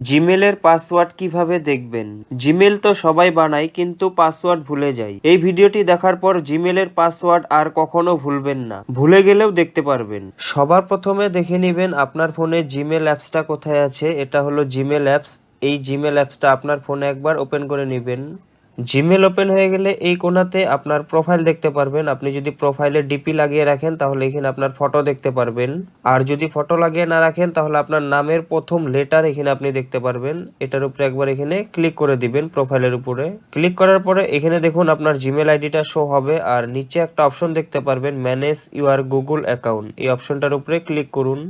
জিমেলের password কীভাবে দেখবেন? Gmail তো সবাই বানায়, কিন্তু পাসওয়ার্ড ভুলে যায়। এই ভিডিওটি দেখার পর জিমেলের পাসওয়ার্ড আর কখনো ভুলবেন না। ভুলে গেলেও দেখতে পারবেন। সবার প্রথমে দেখে নেবেন আপনার ফোনে জিমেল অ্যাপসটা কোথায় আছে। এটা হলো জিমেল অ্যাপস। এই জিমেল অ্যাপসটা আপনার ফোনে একবার ওপেন করে নেবেন। জিমেল ওপেন হয়ে গেলে এই কোণাতে আপনার প্রোফাইল দেখতে পারবেন। আপনি যদি প্রোফাইলে ডিপি লাগিয়ে রাখেন, তাহলে এখানে আপনার ফটো দেখতে পারবেন। আর যদি ফটো লাগিয়ে না রাখেন, তাহলে আপনার নামের প্রথম লেটার এখানে আপনি দেখতে পারবেন। এটার উপরে একবার এখানে ক্লিক করে দিবেন প্রোফাইলের উপরে। ক্লিক করার পরে এখানে দেখুন আপনার জিমেল আইডিটা শো হবে। আর নিচে একটা অপশন দেখতে পারবেন ম্যানেজ ইউর গুগল অ্যাকাউন্ট এই অপশনটার উপরে ক্লিক করুন।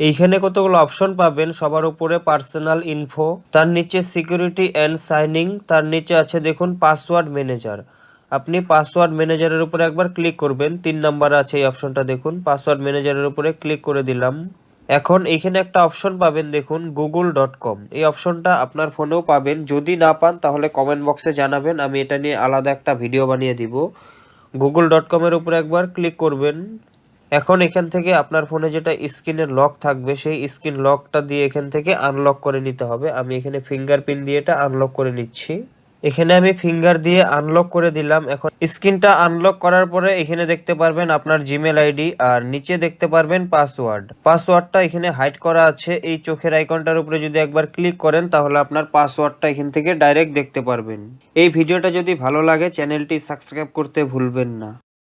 এইখানে কতগুলো অপশন পাবেন? সবার উপরে পার্সোনাল ইনফো তার নিচে সিকিউরিটি অ্যান্ড সাইনিং তার নিচে আছে দেখুন পাসওয়ার্ড ম্যানেজার আপনি পাসওয়ার্ড ম্যানেজারের উপরে একবার ক্লিক করবেন। তিন নাম্বার আছে এই অপশনটা দেখুন। পাসওয়ার্ড ম্যানেজারের উপরে ক্লিক করে দিলাম। এখন এখানে একটা অপশন পাবেন দেখুন গুগল ডট কম এই অপশনটা আপনার ফোনেও পাবেন। যদি না পান, তাহলে কমেন্ট বক্সে জানাবেন। আমি এটা নিয়ে আলাদা একটা ভিডিও বানিয়ে দিব। গুগল ডট কমের উপরে একবার ক্লিক করবেন। এখন এখান থেকে আপনার ফোনে যেটা স্ক্রিনের লক থাকবে, সেই স্ক্রিন লকটা দিয়ে এখান থেকে আনলক করে নিতে হবে। আমি এখানে ফিঙ্গারপ্রিন্ট দিয়ে এটা আনলক করে নিচ্ছি। এখানে আমি ফিঙ্গার দিয়ে আনলক করে দিলাম। এখন স্ক্রিনটা আনলক করার পরে এখানে দেখতে পারবেন আপনার জিমেল আইডি আর নিচে দেখতে পারবেন পাসওয়ার্ড পাসওয়ার্ডটা এখানে হাইড করা আছে। এই চোখের আইকনটার উপরে যদি একবার ক্লিক করেন, তাহলে আপনার পাসওয়ার্ডটা এখান থেকে ডাইরেক্ট দেখতে পারবেন। এই ভিডিওটা যদি ভালো লাগে চ্যানেলটি সাবস্ক্রাইব করতে ভুলবেন না।